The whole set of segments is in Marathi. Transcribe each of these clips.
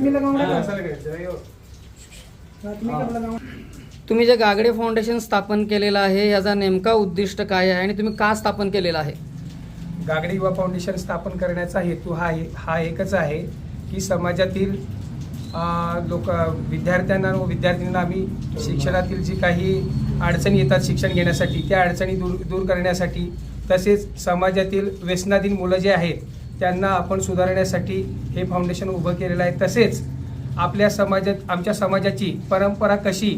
तुम्ही लगावणार तुम्ही जे गागडे फाउंडेशन स्थापन केलेलं आहे याचा नेमका उद्दिष्ट काय आहे आणि तुम्ही का स्थापन केलेलं आहे? गागडे युवा फाउंडेशन स्थापन करण्याचा हेतू हा हा एकच आहे की समाजातील लोक विद्यार्थ्यांना व विद्यार्थिनींना आम्ही शिक्षणातील जी काही अडचणी येतात शिक्षण घेण्यासाठी त्या अडचणी दूर दूर करण्यासाठी तसेच समाजातील व्यसनाधीन मुलं जे आहेत त्यांना आपण सुधारण्यासाठी हे फाउंडेशन उभं केलेलं आहे. तसेच आपल्या समाजात आमच्या समाजाची परंपरा कशी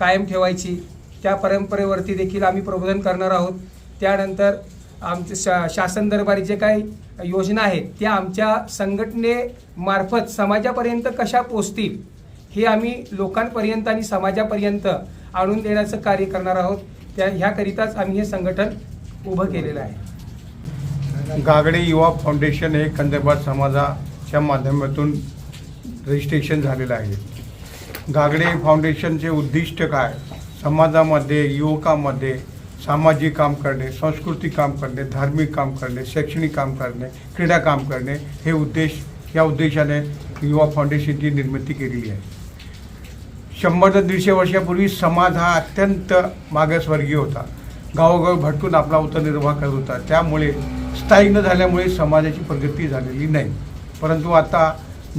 कायम ठेवायची त्या परंपरेवरती देखील आम्ही प्रबोधन करणार आहोत. त्यानंतर आमचे शा शासन दरबारी जे काही योजना आहेत त्या आमच्या संघटनेमार्फत समाजापर्यंत कशा पोचतील हे आम्ही लोकांपर्यंत आणि समाजापर्यंत आणून देण्याचं कार्य करणार आहोत. त्या ह्याकरिताच आम्ही हे संघटन उभं केलेलं आहे. गागडे युवा फाउंडेशन हे कंदरबाद समाजाच्या माध्यमातून रजिस्ट्रेशन झालेलं आहे. गागडे फाउंडेशनचे उद्दिष्ट काय? समाजामध्ये युवकामध्ये सामाजिक काम करणे सांस्कृतिक काम करणे धार्मिक काम करणे शैक्षणिक काम करणे क्रीडा काम करणे हे उद्देश या उद्देशाने युवा फाउंडेशनची निर्मिती केलेली आहे. शंभर ते दीडशे वर्षापूर्वी समाज हा अत्यंत मागासवर्गीय होता. गावोगावी भटकून आपला उदरनिर्वाह करत होता. त्यामुळे स्थायिक न झाल्यामुळे समाजाची प्रगती झालेली नाही. परंतु आता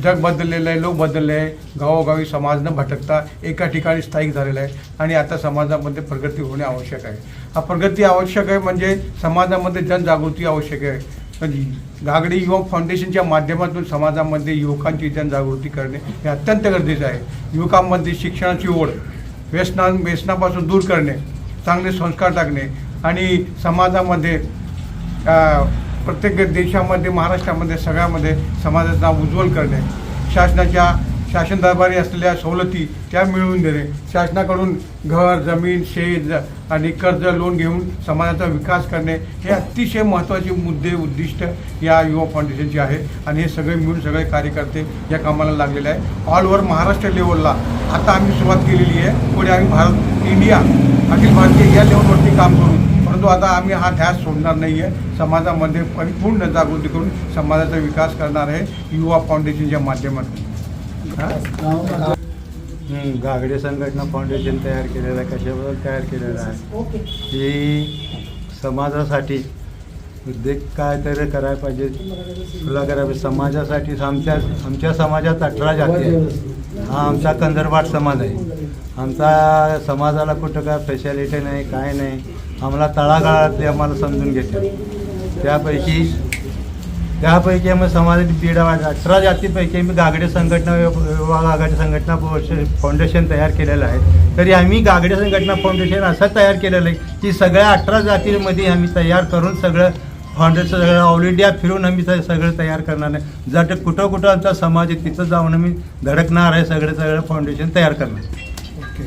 जग बदललेलं आहे लोक बदलले आहे गावोगावी समाज न भटकता एका ठिकाणी स्थायिक झालेला आहे आणि आता समाजामध्ये प्रगती होणे आवश्यक आहे. हा प्रगती आवश्यक आहे म्हणजे समाजामध्ये जनजागृती आवश्यक आहे. म्हणजे गागडी युवा फाउंडेशनच्या माध्यमातून समाजामध्ये युवकांची जनजागृती करणे हे अत्यंत गरजेचं आहे. युवकांमध्ये शिक्षणाची ओढ व्यसना व्यसनापासून दूर करणे चांगले संस्कार टाकणे आणि समाजामध्ये प्रत्येक देशामध्ये महाराष्ट्रामध्ये सगळ्यामध्ये समाजाचं नाव उज्ज्वल करणे शासनाच्या शासन दरबारी असलेल्या सवलती त्या मिळवून देणे शासनाकडून घर जमीन शेत आणि कर्ज लोन घेऊन समाजाचा विकास करणे हे अतिशय महत्त्वाचे मुद्दे उद्दिष्ट या युवा फाउंडेशनचे आहे. आणि हे सगळे मिळून सगळे कार्यकर्ते या कामाला लागलेले आहे. ऑल ओव्हर महाराष्ट्र लेवलला आता आम्ही सुरुवात केलेली आहे. पुढे आम्ही भारत इंडिया अखिल भारतीय या लेवलवरती काम करू. परंतु आता आम्ही हा ध्यास सोडणार नाही आहे समाजामध्ये परिपूर्ण जागृती करून समाजाचा विकास करणार आहे युवा फाउंडेशनच्या माध्यमातून. गागडे संघटना फाउंडेशन तयार केलेलं आहे कशाबद्दल तयार केलेलं आहे? की समाजासाठी उद्योग काय तरी करायला पाहिजे. तुला करायला पाहिजे. समाजासाठी आमच्या आमच्या समाजात अठरा जाती आहेत. हा आमचा कंदरबाट समाज आहे. आमचा समाजाला कुठं काय फॅसिलिटी नाही काय नाही. आम्हाला तळागाळातले आम्हाला समजून घेते त्यापैकी त्यापैकी आम्ही समाजाची पीडा अठरा जातीपैकी आम्ही गागडे संघटना विभाग आघाडी संघटना फाउंडेशन तयार केलेलं आहे. तरी आम्ही गागडे संघटना फाउंडेशन असं तयार केलेलं आहे की सगळ्या अठरा जातींमध्ये आम्ही तयार करून सगळं फाउंडेशन सगळं ऑल इंडिया फिरून आम्ही सगळं तयार करणार आहे. जर कुठं कुठं आमचा समाज आहे तिथं जाऊन आम्ही धडकणार आहे सगळं सगळं फाउंडेशन तयार करणार